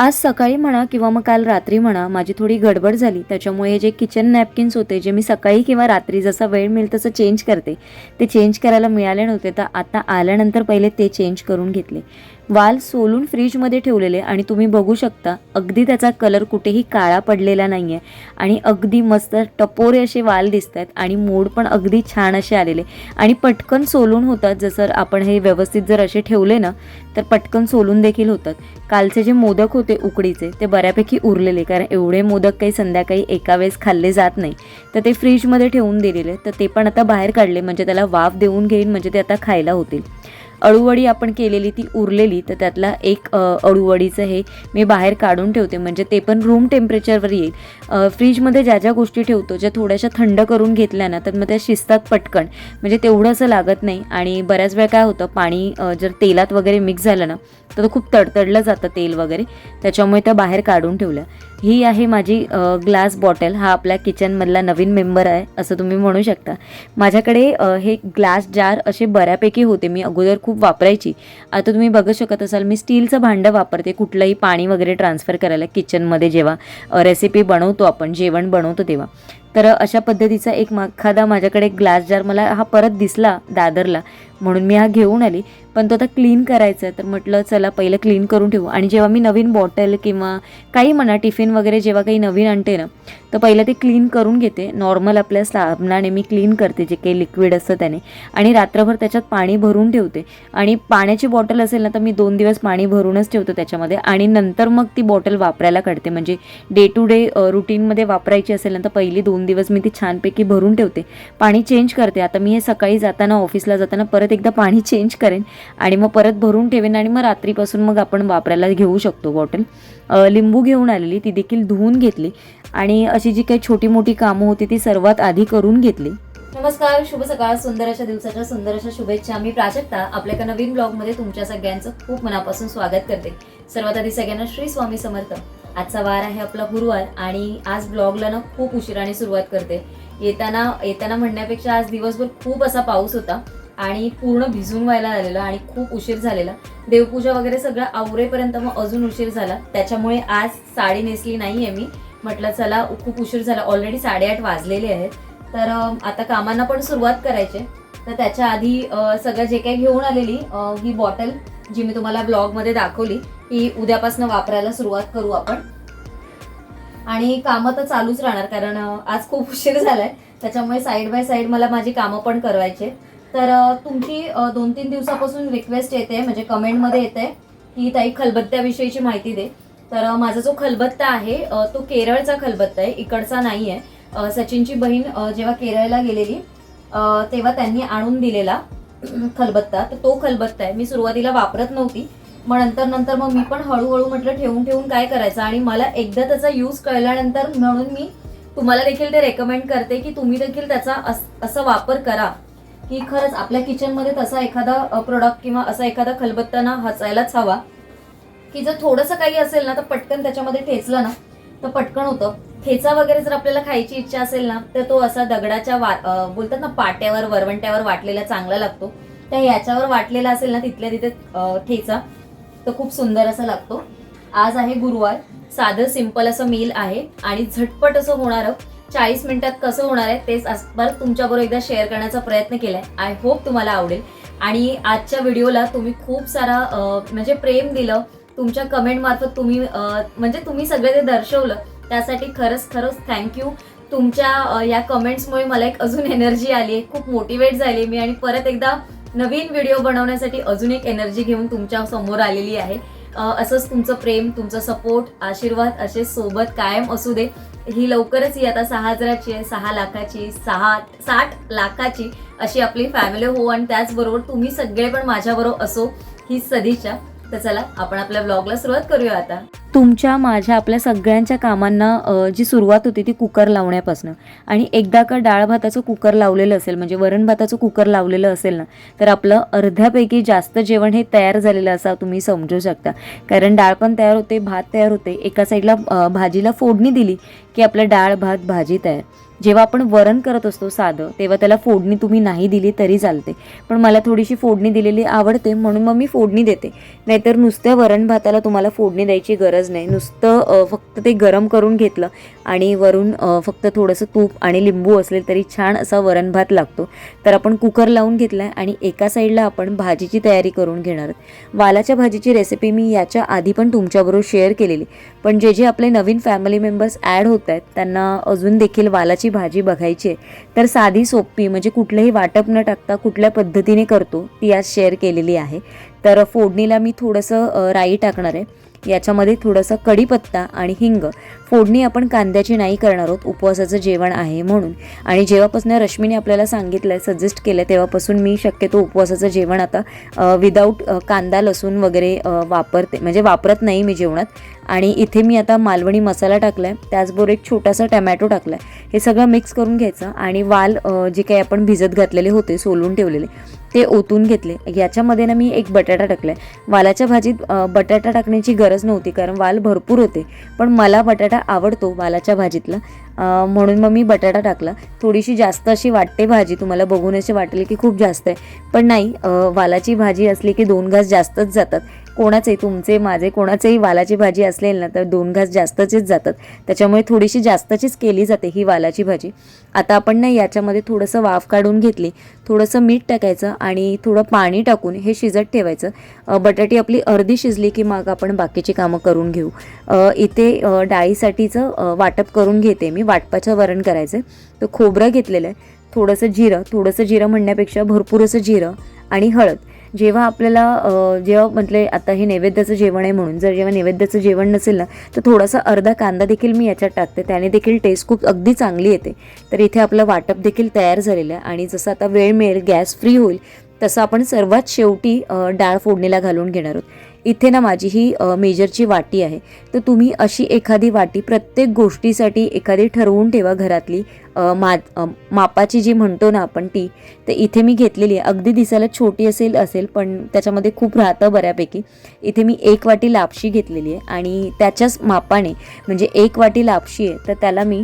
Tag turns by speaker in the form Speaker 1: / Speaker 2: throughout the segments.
Speaker 1: आज सकाळी म्हणा किंवा मग काल रात्री म्हणा माझी थोडी गडबड झाली. त्याच्यामुळे हे जे किचन नॅपकिन्स होते जे मी सकाळी किंवा रात्री जसा वेळ मिळेल तसं चेंज करते. ते चेंज करायला मिळाले नव्हते तर आता आल्यानंतर पहिले ते चेंज करून घेतले. वाल सोलून फ्रीजमध्ये ठेवलेले आणि तुम्ही बघू शकता अगदी त्याचा कलर कुठेही काळा पडलेला नाही आहे आणि अगदी मस्त टपोरे असे वाल दिसत आहेत आणि मोड पण अगदी छान असे आलेले. आणि पटकन सोलून होतात जसं आपण हे व्यवस्थित जर असे ठेवले ना तर पटकन सोलून देखील होतात. कालचे जे मोदक होते उकडीचे ते बऱ्यापैकी उरलेले कारण एवढे मोदक काही संध्याकाळी एका वेळेस खाल्ले जात नाही. तर ते फ्रीजमध्ये ठेवून दिलेले तर ते पण आता बाहेर काढले म्हणजे त्याला वाफ देऊन घेईन म्हणजे ते आता खायला होतील. अळूवडी आपण केलेली ती उरलेली तर त्यातला एक अळूवडीचं हे मी बाहेर काढून ठेवते. म्हणजे ते पण रूम टेम्परेचरवर येईल. फ्रीजमध्ये ज्या ज्या गोष्टी ठेवतो ज्या थोड्याशा थंड करून घेतल्या ना तर मग त्या शिजतात पटकन. म्हणजे तेवढं असं लागत नाही. आणि बऱ्याच वेळा काय होतं पाणी जर तेलात वगैरे मिक्स झालं ना तर खूप तडतडलं जातं तेल वगैरे. त्याच्यामुळे त्या बाहेर काढून ठेवल्या. ही आहे माझी ग्लास बॉटल हा आपल्या किचनमधला नवीन मेंबर आहे असं तुम्ही म्हणू शकता. माझ्याकडे हे ग्लास जार असे बऱ्यापैकी होते. मी अगोदर खूप वापरायची. आता तुम्ही बघू शकत असाल मी स्टीलचं भांडं वापरते कुठलंही पाणी वगैरे ट्रान्सफर करायला किचनमध्ये जेव्हा. रेसिपी बनवतो आपण जेवण बनवतो तेव्हा. तर अशा पद्धतीचा एक एखादा माझ्याकडे ग्लास जार मला हा परत दिसला दादरला म्हणून मी हा घेऊन आली. पण तो आता क्लीन करायचा आहे तर म्हटलं चला पहिलं क्लीन करून ठेवू. आणि जेव्हा मी नवीन बॉटल किंवा काही म्हणा टिफिन वगैरे जेव्हा काही नवीन आणते ना तर पहिलं ते क्लीन करून घेते. नॉर्मल आपल्या साबणाने मी क्लीन करते जे काही लिक्विड असतं त्याने. आणि रात्रभर त्याच्यात पाणी भरून ठेवते. आणि पाण्याची बॉटल असेल ना तर मी दोन दिवस पाणी भरूनच ठेवतो त्याच्यामध्ये. आणि नंतर मग ती बॉटल वापरायला काढते. म्हणजे डे टू डे रुटीनमध्ये वापरायची असेल ना तर पहिली दोन दिवस मी ती छानपैकी भरून ठेवते. पाणी चेंज करते. आता मी हे सकाळी जाताना ऑफिसला जाताना परत एकदा पाणी चेंज करेन आणि मग परत भरून ठेवेन आणि मग रात्रीपासून मग आपण वापरायला घेऊ शकतो बॉटल लिंबू घेऊन आलेली ती देखील धुवून घेतली. आणि अशी जी काही छोटी मोठी कामं होती ती सर्वात आधी करून घेतली. नमस्कार शुभ सकाळ. सुंदर अशा दिवसाच्या सुंदर अशा शुभेच्छा. मी प्राजक्ता. आपल्या एका नवीन ब्लॉगमध्ये तुमच्या सगळ्यांचं खूप मनापासून स्वागत करते. सर्वात आधी सगळ्यांना श्री स्वामी समर्थ. आजचा वार आहे आपला गुरुवार आणि आज ब्लॉगला ना खूप उशिराने सुरुवात करते. येताना येताना म्हणण्यापेक्षा आज दिवसभर खूप असा पाऊस होता. आणि पूर्ण भिजून व्हायला आलेलं आणि खूप उशीर झालेला. देवपूजा वगैरे सगळं आवरेपर्यंत मग अजून उशीर झाला. त्याच्यामुळे आज साडी नेसली नाही आहे मी. म्हटलं चला खूप उशीर झाला. ऑलरेडी साडेआठ वाजलेले आहेत. तर आता कामांना पण सुरुवात करायची. तर त्याच्या आधी सगळं जे काही घेऊन आलेली ही बॉटल जी मी तुम्हाला ब्लॉगमध्ये दाखवली ती उद्यापासून वापरायला सुरुवात करू आपण. आणि कामं तर चालूच राहणार कारण आज खूप उशीर झालाय. त्याच्यामुळे साईड बाय साईड मला माझी कामं पण करवायचे तर तुमची दोन तीन दिवसापासून रिक्वेस्ट येते म्हणजे कमेंटमध्ये येते की ताई खलबत्त्याविषयीची माहिती दे. तर माझा जो खलबत्ता आहे तो केरळचा खलबत्ता आहे इकडचा नाही आहे सचिनची बहीण जेव्हा केरळला गेलेली तेव्हा त्यांनी आणून दिलेला खलबत्ता. तर तो खलबत्ता आहे. मी सुरुवातीला वापरत नव्हती मग नंतर नंतर मग मी पण हळूहळू म्हटलं ठेवून ठेवून काय करायचं? आणि मला एकदा त्याचा यूज कळल्यानंतर म्हणून मी तुम्हाला देखील ते रेकमेंड करते की तुम्ही देखील त्याचा अस- असा वापर करा. की खरंच आपल्या किचनमध्ये तसा एखादा प्रोडक्ट किंवा असा एखादा खलबत्ता ना हसायलाच हवा. की जर थोडंसं काही असेल ना तर पटकन त्याच्यामध्ये ठेचलं ना तर पटकन होतं. ठेचा वगैरे जर आपल्याला खायची इच्छा असेल ना तर तो असा दगडाच्या वा बोलतात ना पाट्यावर वरवंट्यावर वाटलेला चांगला लागतो. त्या याच्यावर वाटलेला असेल ना तिथल्या तिथे ठेचा तर खूप सुंदर असा लागतो. आज आहे गुरुवार. साधं सिंपल असं मील आहे. आणि झटपट असं होणारं चाळीस मिनिटात कसं होणार आहे तेच आज परत तुमच्याबरोबर एकदा शेअर करण्याचा प्रयत्न केलाय. आय होप तुम्हाला आवडेल. आणि आजच्या व्हिडिओला तुम्ही खूप सारा म्हणजे प्रेम दिलं. तुमच्या कमेंट मार्फत तुम्ही म्हणजे तुम्ही सगळे ते दर्शवलं. त्यासाठी खरंच खरंच थँक्यू तुमच्या या कमेंट्समुळे मला एक अजून एनर्जी आली आहे. खूप मोटिवेट झाली मी. आणि परत एकदा नवीन व्हिडिओ बनवण्यासाठी अजून एक एनर्जी घेऊन तुमच्यासमोर आलेली आहे. असंच तुमचं प्रेम तुमचा सपोर्ट आशीर्वाद असे सोबत कायम असू दे. ही लवकरच ही आता सहा हजाराची आहे सहा लाखाची सहा साठ लाखाची अशी आपली फॅमिली हो. आणि त्याचबरोबर तुम्ही सगळे पण माझ्याबरोबर असो ही सदिच्छा. तर चला आपण आपल्या ब्लॉगला सुरुवात करूया आता. तुमच्या माझ्या आपल्या सगळ्यांच्या कामांना जी सुरुवात होती ती कुकर लावण्यापासून. आणि एकदा का डाळ भाताचं कुकर लावलेलं असेल म्हणजे वरण भाताचं कुकर लावलेलं असेल ना तर आपलं अर्ध्यापैकी जास्त जेवण हे तयार झालेलं असा तुम्ही समजू शकता. कारण डाळ पण तयार होते भात तयार होते. एका साईडला भाजीला फोडणी दिली की आपलं डाळ भात भाजी तयार. जेव्हा आपण वरण करत असतो साधं तेव्हा त्याला फोडणी तुम्ही नाही दिली तरी चालते. पण मला थोडीशी फोडणी दिलेली आवडते म्हणून मग मी फोडणी देते. नाहीतर नुसत्या वरण भाताला तुम्हाला फोडणी द्यायची गरज नाही. नुसतं फक्त ते गरम करून घेतलं आणि वरून फक्त थोडंसं तूप आणि लिंबू असले तरी छान असा वरण भात लागतो. तर आपण कुकर लावून घेतला आहे आणि एका साईडला आपण भाजीची तयारी करून घेणार. आहोत वालाच्या भाजीची रेसिपी मी याच्या आधी पण तुमच्याबरोबर शेअर केलेली. पण जे जे आपले नवीन फॅमिली मेंबर्स ॲड होत आहेत त्यांना अजून देखील वालाची भाजी बघायची आहे. तर साधी सोपी म्हणजे कुठलंही वाटप न टाकता कुठल्या पद्धतीने करतो ती आज शेअर केलेली आहे. तर फोडणीला मी थोडंसं राई टाकणार आहे. याच्यामध्ये थोडंसं कढीपत्ता आणि हिंग. फोडणी आपण कांद्याची नाही करणार आहोत उपवासाचं जेवण आहे म्हणून. आणि जेव्हापासून रश्मीने आपल्याला सांगितलं आहे सजेस्ट केलं आहे तेव्हापासून मी शक्यतो उपवासाचं जेवण आता विदाऊट कांदा लसूण वगैरे वापरते. म्हणजे वापरत नाही मी जेवणात. आणि इथे मी आता मालवणी मसाला टाकला आहे त्याचबरोबर एक छोटासा टमॅटो टाकला आहे हे सगळं मिक्स करून घ्यायचं आणि वाल जे काही आपण भिजत घातलेले होते सोलून ठेवलेले ते ओतून घेतले. याच्यामध्ये ना मी एक बटाटा टाकला आहे वालाच्या भाजीत बटाटा टाकण्याची गरज नव्हती कारण वाल भरपूर होते. पण मला बटाटा आवडतो वालाच्या भाजीतला. म्हणून मग मी बटाटा टाकला. थोडीशी जास्त अशी वाटते भाजी तुम्हाला बघून अशी वाटेल की खूप जास्त आहे. पण नाही वालाची भाजी असली की दोन घास जास्तच जातात. कोणाचे तुमचे माझे कोणाचेही वालाची भाजी असेल ना तर दोन घास जास्तचेच जातात. त्याच्यामुळे थोडीशी जास्तचीच केली जाते ही वालाची भाजी. आता आपण ना याच्यामध्ये थोडंसं वाफ काढून घेतली. थोडंसं मीठ टाकायचं आणि थोडं पाणी टाकून हे शिजत ठेवायचं. बटाटी आपली अर्धी शिजली की मग आपण बाकीची कामं करून घेऊ. इथे डाळीसाठीचं वाटप करून घेते मी. वाटपाचं वरण करायचं तर खोबरं घेतलेलं आहे. थोडंसं जिरं थोडंसं जिरं म्हणण्यापेक्षा भरपूर असं जिरं आणि हळद. जेव्हा आपल्याला जेव्हा म्हटले आता हे नैवेद्याचं जेवण आहे म्हणून जर जेव्हा नैवेद्याचं जेवण नसेल ना तर थोडासा अर्धा कांदा देखील मी याच्यात टाकते. त्याने देखील टेस्ट खूप अगदी चांगली येते. तर इथे आपलं वाटप देखील तयार झालेलं आहे. आणि जसं आता वेळ मिळेल गॅस फ्री होईल तसं आपण सर्वात शेवटी डाळ फोडणीला घालून घेणार आहोत. इथे ना माझी ही मेजरची वाटी आहे. तर तुम्ही अशी एखादी वाटी प्रत्येक गोष्टीसाठी एखादी ठरवून ठेवा घरातली. मा मापाची जी म्हणतो ना आपण ती तर इथे मी घेतलेली आहे. अगदी दिसायला छोटी असेल असेल पण त्याच्यामध्ये खूप राहतं बऱ्यापैकी. इथे मी एक वाटी लापशी घेतलेली आहे आणि त्याच्याच मापाने म्हणजे एक वाटी लापशी आहे तर त्याला मी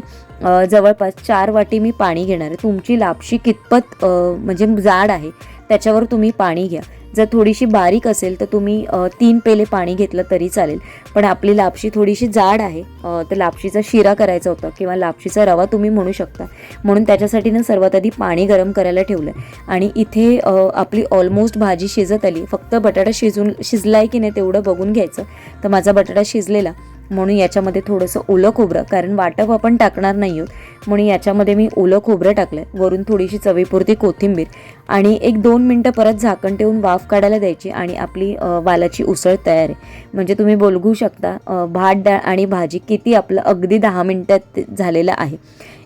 Speaker 1: जवळपास चार वाटी मी पाणी घेणार आहे. तुमची लापशी कितपत म्हणजे जाड आहे त्याच्यावर तुम्ही पाणी घ्या. जर थोडीशी बारीक असेल तर तुम्ही तीन पेले पाणी घेतलं तरी चालेल. पण आपली लापशी थोडीशी जाड आहे तर लापशीचा शिरा करायचा होता किंवा लापशीचा रवा तुम्ही म्हणू शकता. म्हणून त्याच्यासाठी ना सर्वात आधी पाणी गरम करायला ठेवलं. आणि इथे आपली ऑलमोस्ट भाजी शिजत आली. फक्त बटाटा शिजून शिजला आहे की नाही तेवढं बघून घ्यायचं. तर माझा बटाटा शिजलेला. म्हणून याच्यामध्ये थोडंसं ओलं खोबरं कारण वाटप आपण टाकणार नाही आहोत. म्हणून याच्यामध्ये मी ओलं खोबरं टाकलं आहे वरून थोडीशी चवीपुरती कोथिंबीर आणि एक दोन मिनटं परत झाकण ठेवून वाफ काढायला द्यायची आणि आपली वालाची उसळ तयार आहे. म्हणजे तुम्ही बोलगू शकता भात डाळ आणि भाजी किती आपलं अगदी दहा मिनटात झालेलं आहे.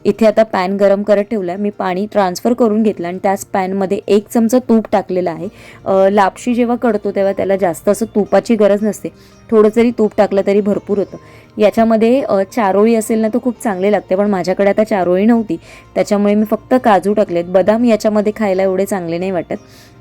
Speaker 1: इथे आता पॅन गरम करत ठेवला आहे मी पाणी ट्रान्सफर करून घेतलं आणि त्याच पॅनमध्ये एक चमचा तूप टाकलेलं आहे. लापशी जेव्हा कडतो तेव्हा त्याला जास्त असं तुपाची गरज नसते. थोडं जरी तूप टाकलं तरी भरपूर होतं. याच्यामध्ये चारोळी असेल ना तर खूप चांगले लागते. पण माझ्याकडे आता चारोळी नव्हती. त्याच्यामुळे मी फक्त काजू टाकलेत. बदाम याच्यामध्ये खायला एवढे चांगले नाही वाटत.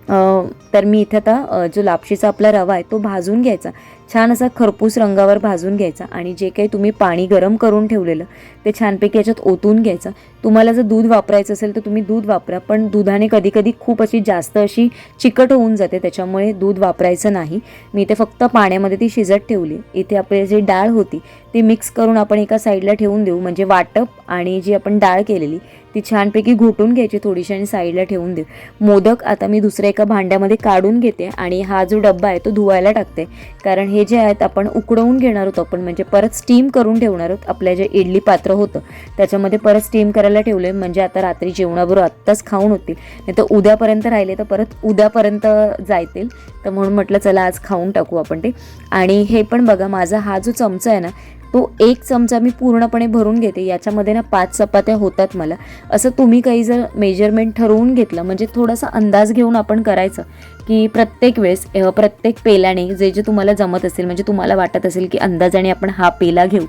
Speaker 1: तर मी इथे आता जो लापशीचा आपला रवा आहे तो भाजून घ्यायचा. छान असा खरपूस रंगावर भाजून घ्यायचा आणि जे काही तुम्ही पाणी गरम करून ठेवलेलं ते छानपैकी याच्यात ओतून घ्यायचं. तुम्हाला जर दूध वापरायचं असेल तर तुम्ही दूध वापरा पण दुधाने कधीकधी खूप अशी जास्त अशी चिकट होऊन जाते त्याच्यामुळे दूध वापरायचं नाही. मी इथे फक्त पाण्यामध्ये ती शिजत ठेवली. इथे आपली जी डाळ होती ती मिक्स करून आपण एका साईडला ठेवून देऊ. म्हणजे वाटप आणि जी आपण डाळ केलेली ती छानपैकी घोटून घ्यायची थोडीशी आणि साईडला ठेवून देऊ. मोदक आता मी दुसऱ्या एका भांड्यामध्ये काढून घेते आणि हा जो डब्बा आहे तो धुवायला टाकते. कारण हे जे आहेत आपण उकडवून घेणार होतो आपण म्हणजे परत स्टीम करून ठेवणार आहोत. आपल्या जे इडली पात्र होतं त्याच्यामध्ये परत स्टीम करायला ठेवले म्हणजे आता रात्री जेवणाबरोबर आत्ताच खाऊन होतील. नाही तर उद्यापर्यंत राहिले तर परत उद्यापर्यंत जायतील. तर म्हणून म्हटलं चला आज खाऊन टाकू आपण ते. आणि हे पण बघा माझा हा जो चमचा आहे ना तो एक चमचा मी पूर्णपणे भरून घेते. याच्यामध्ये ना पाच चपात्या होतात मला. असं तुम्ही काही जर मेजरमेंट ठरवून घेतलं म्हणजे थोडासा अंदाज घेऊन आपण करायचं की प्रत्येक वेळेस प्रत्येक पेल्याने जे जे तुम्हाला जमत असेल म्हणजे तुम्हाला वाटत असेल की अंदाजाने आपण हा पेला घेऊ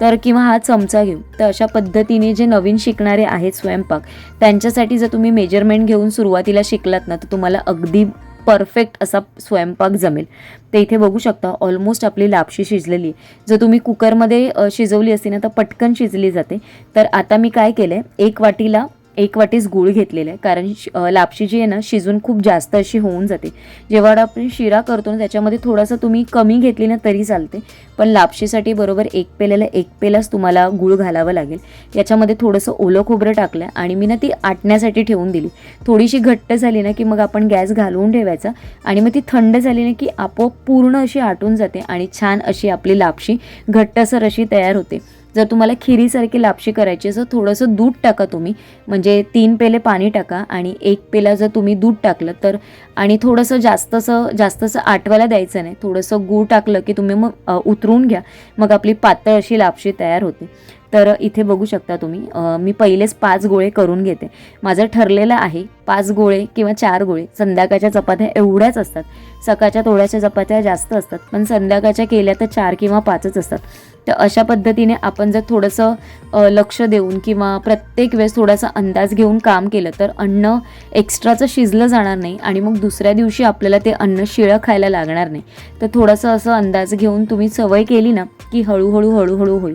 Speaker 1: तर किंवा हा चमचा घेऊ तर अशा पद्धतीने जे नवीन शिकणारे आहेत स्वयंपाक त्यांच्यासाठी जर तुम्ही मेजरमेंट घेऊन सुरुवातीला शिकलात ना तर तुम्हाला अगदी परफेक्ट असा स्वयंपाक जमेल. ते इथे बघू शकता ऑलमोस्ट आपली लापशी शिजलेली. आहे जर तुम्ही कुकरमध्ये शिजवली असती ना तर पटकन शिजली जाते. तर आता मी काय केलं आहे एक वाटीला एक वाटीस गूळ घेतलेला आहे. कारण श- लापशी जी आहे ना शिजून खूप जास्त अशी होऊन जाते. जेव्हा आपण शिरा करतो ना त्याच्यामध्ये थोडासा तुम्ही कमी घेतली ना तरी चालते. पण लापशीसाठी बरोबर एक पेल्याला एक पेलाच तुम्हाला गूळ घालावं लागेल. याच्यामध्ये थोडंसं ओलं खोबरं टाकलं आणि मी ना ती आटण्यासाठी ठेवून दिली. थोडीशी घट्ट झाली ना की मग आपण गॅस घालवून ठेवायचा. आणि मग ती थंड झाली ना की आपोआप पूर्ण अशी आटून जाते आणि छान अशी आपली लापशी घट्टसर अशी तयार होते. जर तुम्हाला खिरीसारखी लापशी करायची असं थोडंसं दूध टाका तुम्ही. म्हणजे तीन पेले पाणी टाका आणि एक पेला जर तुम्ही दूध टाकलं तर आणि थोडंसं जास्तसं जास्तसं आटवायला द्यायचं नाही. थोडंसं गूळ टाकलं की तुम्ही मग उतरून घ्या. मग आपली पातळ अशी लापशी तयार होते. तर इथे बघू शकता तुम्ही मी पहिलेच पाच गोळे करून घेते. माझं ठरलेलं आहे पाच गोळे किंवा चार गोळे. संध्याकाळच्या चपात्या एवढ्याच असतात. सकाळच्या थोड्याशा चपात्या जास्त असतात. पण संध्याकाळच्या केल्या तर चार किंवा पाचच असतात. तर अशा पद्धतीने आपण जर थोडंसं लक्ष देऊन किंवा प्रत्येक वेळेस थोडासा अंदाज घेऊन काम केलं तर अन्न एक्स्ट्राचं शिजलं जाणार नाही आणि मग दुसऱ्या दिवशी आपल्याला ते अन्न शिळं खायला लागणार नाही. तर थोडंसं असं अंदाज घेऊन तुम्ही सवय केली ना की हळूहळू हळूहळू होईल.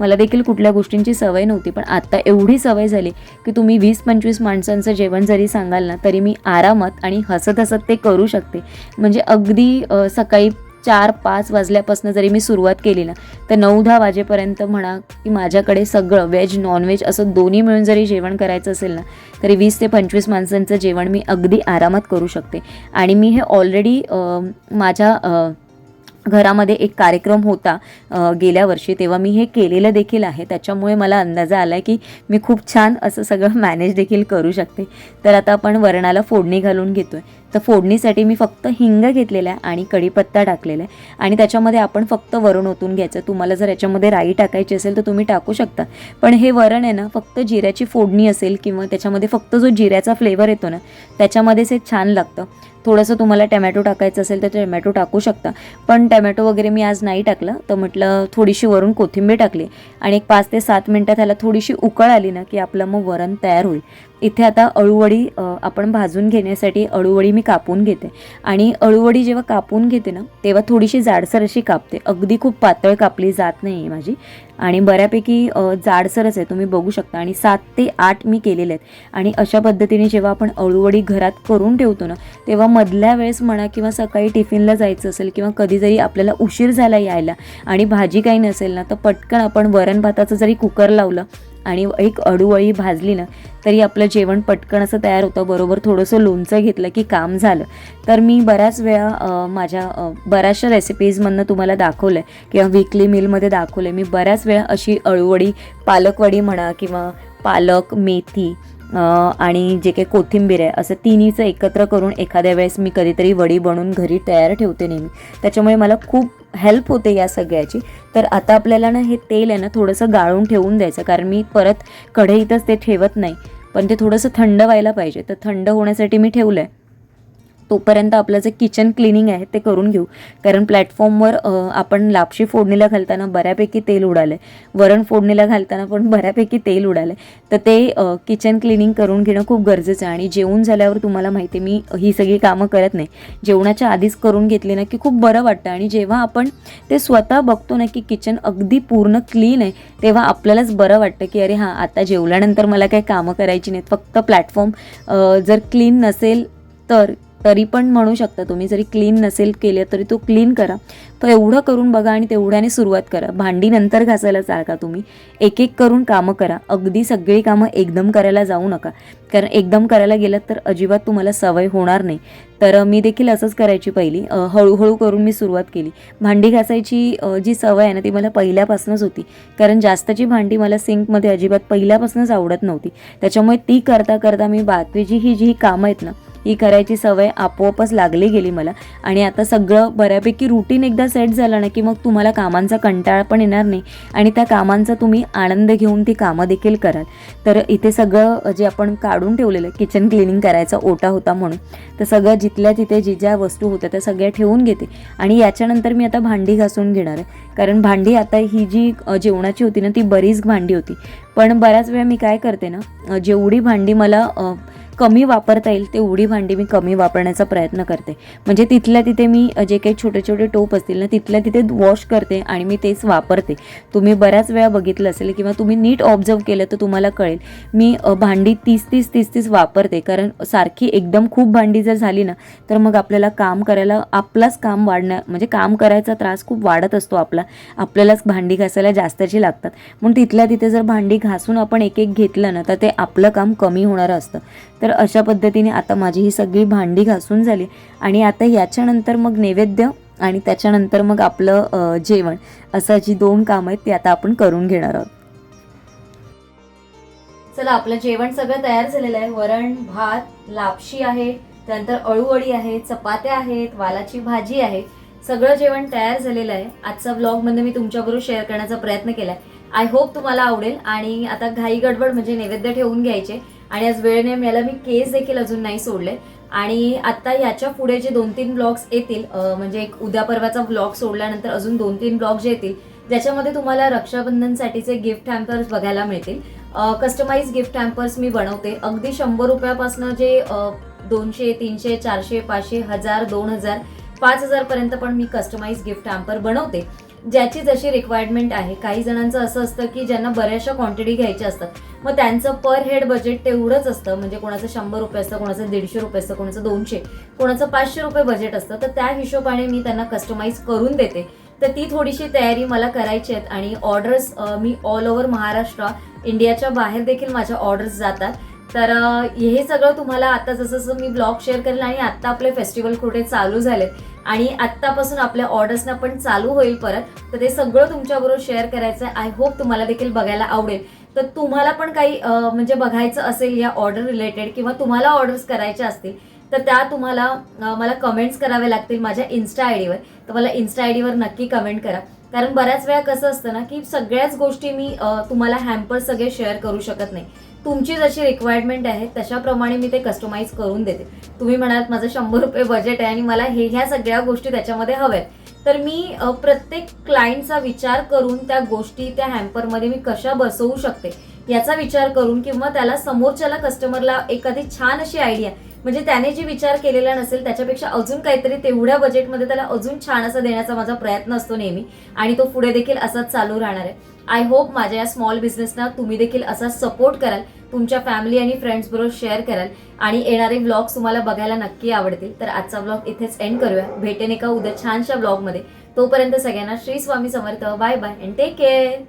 Speaker 1: मला देखील कुठल्या गोष्टींची सवय नव्हती पण आत्ता एवढी सवय झाली की तुम्ही वीस पंचवीस माणसांचं जेवण जरी सांगाल ना तरी मी आरामात आणि हसत हसत ते करू शकते. म्हणजे अगदी सकाळी चार पाच वाजल्यापासून जरी मी सुरुवात केली ना तर नऊ दहा वाजेपर्यंत म्हणा की माझ्याकडे सगळं व्हेज नॉनव्हेज असं दोन्ही मिळून जरी जेवण करायचं असेल ना तरी वीस ते पंचवीस माणसांचं जेवण मी अगदी आरामात करू शकते. आणि मी हे ऑलरेडी माझ्या घरामध्ये एक कार्यक्रम होता गेल्या वर्षी. तेव्हा मी हे केलेलं देखील आहे. त्याच्यामुळे मला अंदाजा आला आहे की मी खूप छान असं सगळं मॅनेज देखील करू शकते. तर आता आपण वरणाला फोडणी घालून घेतो आहे तर फोडणीसाठी मी फक्त हिंग घेतलेला आहे आणि कढीपत्ता टाकलेला आहे. आणि त्याच्यामध्ये आपण फक्त वरण ओतून घ्यायचं तुम्हाला जर याच्यामध्ये राई टाकायची असेल तर तुम्ही टाकू शकता. पण हे वरण आहे ना फक्त जिऱ्याची फोडणी असेल किंवा त्याच्यामध्ये फक्त जो जिऱ्याचा फ्लेवर येतो ना त्याच्यामध्येच हे छान लागतं. थोडंसं तुम्हाला टमॅटो टाकायचं असेल तर टॅमॅटो टाकू शकता. पण टमॅटो वगैरे मी आज नाही टाकलं. तर म्हटलं थोडीशी वरून कोथिंबीर टाकली. आणि एक पाच ते सात मिनटात ह्याला थोडीशी उकळ आली ना की आपलं मग वरण तयार होईल. इथे आता अळूवडी आपण भाजून घेण्यासाठी अळूवडी मी कापून घेते. आणि अळूवडी जेव्हा कापून घेते ना तेव्हा थोडीशी जाडसर अशी कापते. अगदी खूप पातळ कापली जात नाही आहे माझी. आणि बऱ्यापैकी जाडसरच आहे तुम्ही बघू शकता. आणि सात ते आठ मी केलेले आहेत. आणि अशा पद्धतीने जेव्हा आपण अळूवडी घरात करून ठेवतो ना तेव्हा मधल्या वेळेस म्हणा किंवा सकाळी टिफिनला जायचं असेल किंवा कधी जरी आपल्याला उशीर झाला यायला आणि भाजी काही नसेल ना तर पटकन आपण वरण भाताचं जरी कुकर लावलं आणि एक अडूवळी भाजली ना तरी आपलं जेवण पटकन असं तयार होतं. बरोबर थोडंसं लोणचं घेतलं की काम झालं. तर मी बऱ्याच वेळा माझ्या बऱ्याचशा रेसिपीजमधनं तुम्हाला दाखवलं आहे किंवा वीकली मीलमध्ये दाखवलं आहे मी बऱ्याच वेळा अशी अळूवडी पालकवडी म्हणा किंवा पालक मेथी आणि जे काही कोथिंबीर आहे असं तिन्हीचं एकत्र करून एखाद्या वेळेस मी कधीतरी वडी बनवून घरी तयार ठेवते नेहमी. त्याच्यामुळे मला खूप हेल्प होते या सगळ्याची. तर आता आपल्याला ना हे तेल आहे ना थोडंसं गाळून ठेवून द्यायचं कारण मी परत कढईतच ते ठेवत नाही. पण ते थोडंसं थंड व्हायला पाहिजे. तर थंड होण्यासाठी मी ठेवलं आहे तोपर्यंत आपलं जे किचन क्लिनिंग आहे ते करून घेऊ. कारण प्लॅटफॉर्मवर आपण लापशी फोडणीला घालताना बऱ्यापैकी तेल उडालं आहे वरण फोडणीला घालताना पण बऱ्यापैकी तेल उडालं आहे तर ते किचन क्लिनिंग करून घेणं खूप गरजेचं आहे. आणि जेवून झाल्यावर तुम्हाला माहिती आहे, मी ही सगळी कामं करत नाही. जेवणाच्या आधीच करून घेतली ना की खूप बरं वाटतं. आणि जेव्हा आपण ते स्वतः बघतो ना की किचन अगदी पूर्ण क्लीन आहे तेव्हा आपल्यालाच बरं वाटतं की अरे हां आता जेवल्यानंतर मला काही कामं करायची नाहीत. फक्त प्लॅटफॉर्म जर क्लीन नसेल तर तरी पण म्हणू शकता तुम्ही जरी क्लीन नसेल केलं तरी तो क्लीन करा. तर एवढं करून बघा आणि तेवढ्याने सुरुवात करा. भांडी नंतर घासायला चालका तुम्ही. एक एक करून कामं करा. अगदी सगळी कामं एकदम करायला जाऊ नका. कारण एकदम करायला गेलं तर अजिबात तुम्हाला सवय होणार नाही. तर मी देखील असंच करायची पहिली. हळूहळू करून मी सुरुवात केली. भांडी घासायची जी सवय आहे ना ती मला पहिल्यापासूनच होती. कारण जास्तची भांडी मला सिंकमध्ये अजिबात पहिल्यापासूनच आवडत नव्हती. त्याच्यामुळे ती करता करता मी बातवीची ही जी कामं आहेत ना ही करायची सवय आपोआपच लागली गेली मला. आणि आता सगळं बऱ्यापैकी रुटीन एकदा सेट झालं ना की मग तुम्हाला कामांचा कंटाळा पण येणार नाही. आणि त्या कामांचा तुम्ही आनंद घेऊन ती कामं देखील कराल. तर इथे सगळं जे आपण काढून ठेवलेलं किचन क्लिनिंग करायचा ओटा होता म्हणून तर सगळं जिथल्या तिथे जी ज्या वस्तू होत्या त्या सगळ्या ठेवून घेते. आणि याच्यानंतर मी आता भांडी घासून घेणार आहे. कारण भांडी आता ही जी जेवणाची होती ना ती बरीच भांडी होती. पण बऱ्याच वेळा मी काय करते ना जेवढी भांडी मला कमी वापरता येईल तेवढी भांडी मी कमी वापरण्याचा प्रयत्न करते. म्हणजे तिथल्या तिथे मी जे काही छोटे छोटे टोप असतील ना तिथल्या तिथे वॉश करते आणि मी तेच वापरते. तुम्ही बऱ्याच वेळा बघितलं असेल किंवा तुम्ही नीट ऑब्झर्व केलं तर तुम्हाला कळेल मी भांडी तीस तीस तीस तीस वापरते. कारण सारखी एकदम खूप भांडी जर झाली ना तर मग आपल्याला काम करायला आपलाच काम वाढण्या म्हणजे काम करायचा त्रास खूप वाढत असतो आपला. आपल्यालाच भांडी घासायला जास्तची लागतात. म्हणून तिथल्या तिथे जर भांडी घासून आपण एक एक घेतलं ना तर ते आपलं काम कमी होणारं असतं. तर अशा पद्धतीने आता माझी ही सगळी भांडी घासून झाली. आणि आता याच्यानंतर मग नैवेद्य आणि त्याच्यानंतर मग आपलं जेवण असं जी दोन कामं आहेत ती आता आपण करून घेणार आहोत. चला आपलं जेवण सगळं तयार झालेलं आहे. वरण भात लापशी आहे त्यानंतर अळूवळी आहे चपात्या आहेत वालाची भाजी आहे. सगळं जेवण तयार झालेलं आहे. आजचा ब्लॉगमध्ये मी तुमच्याबरोबर शेअर करण्याचा प्रयत्न केला आहे आय होप तुम्हाला आवडेल आणि आता घाई गडबड म्हणजे नैवेद्य ठेवून घ्यायचे. आणि आज वेळ नाही मिळाला मी केस देखील अजून नाही सोडले. आणि आता याच्यापुढे जे दोन तीन ब्लॉग्स येतील म्हणजे एक उद्या परवाचा ब्लॉग सोडल्यानंतर अजून दोन तीन ब्लॉग जे येतील ज्याच्यामध्ये तुम्हाला रक्षाबंधनसाठीचे गिफ्ट हॅम्पर्स बघायला मिळतील. कस्टमाइज गिफ्ट हॅम्पर्स मी बनवते. अगदी शंभर रुपयापासून जे दोनशे तीनशे चारशे पाचशे हजार दोन हजार पाच हजार पर्यंत पण मी कस्टमाइज गिफ्ट हॅम्पर बनवते. ज्याची जशी रिक्वायरमेंट आहे काही जणांचं असं असतं की ज्यांना बऱ्याचशा क्वांटिटी घ्यायच्या असतात. मग त्यांचं पर हेड बजेट तेवढंच असतं. म्हणजे कोणाचं शंभर रुपये असतं कोणाचं दीडशे रुपये असतं कोणाचं दोनशे कोणाचं पाचशे रुपये बजेट असतं. तर त्या हिशोबाने मी त्यांना कस्टमाइज करून देते. तर ती थोडीशी तयारी मला करायची आहेत. आणि ऑर्डर्स मी ऑल ओव्हर महाराष्ट्र इंडियाच्या बाहेर देखील माझ्या ऑर्डर्स जातात. तर हे सगळं तुम्हाला आता जसं जसं मी ब्लॉग शेअर करेल आणि आत्ता आपले फेस्टिवल कुठे चालू झालेत आणि आत्तापासून आपल्या ऑर्डर्सना पण चालू होईल परत तर ते सगळं तुमच्याबरोबर शेअर करायचं आहे. आय होप तुम्हाला देखील बघायला आवडेल. तर तुम्हाला पण काही म्हणजे बघायचं असेल या ऑर्डर रिलेटेड किंवा तुम्हाला ऑर्डर्स करायच्या असतील तर त्या तुम्हाला मला कमेंट्स करावे लागतील माझ्या इन्स्टा आय डीवर तर मला इन्स्टा आय डीवर नक्की कमेंट करा. कारण बऱ्याच वेळा कसं असतं ना की सगळ्याच गोष्टी मी तुम्हाला हॅम्पर सगळे शेअर करू शकत नाही. तुमची जशी रिक्वायरमेंट आहे तशाप्रमाणे मी ते कस्टमाइज करून देते. तुम्ही म्हणाल माझं शंभर रुपये बजेट आहे आणि मला हे ह्या सगळ्या गोष्टी त्याच्यामध्ये हव्यात. तर मी प्रत्येक क्लायंटचा विचार करून त्या गोष्टी त्या हॅम्परमध्ये मी कशा बसवू शकते याचा विचार करून किंवा त्याला समोरच्याला कस्टमरला एखादी छान अशी आयडिया म्हणजे त्याने जे विचार केलेला नसेल त्याच्यापेक्षा अजून काहीतरी तेवढ्या बजेटमध्ये त्याला अजून छान असं देण्याचा माझा प्रयत्न असतो नेहमी. आणि तो पुढे देखील असाच चालू राहणार आहे. आय होप माझ्या या स्मॉल बिझनेसना तुम्ही देखील असा सपोर्ट कराल. तुमच्या फॅमिली आणि फ्रेंड्स बरोबर शेअर कराल. आणि येणारे ब्लॉग्स तुम्हाला बघायला नक्की आवडतील. तर आजचा ब्लॉग इथेच एंड करूया. भेटेन एका उद्या छानशा ब्लॉगमध्ये तोपर्यंत सगळ्यांना Shri Swami Samarth. Bye bye and take care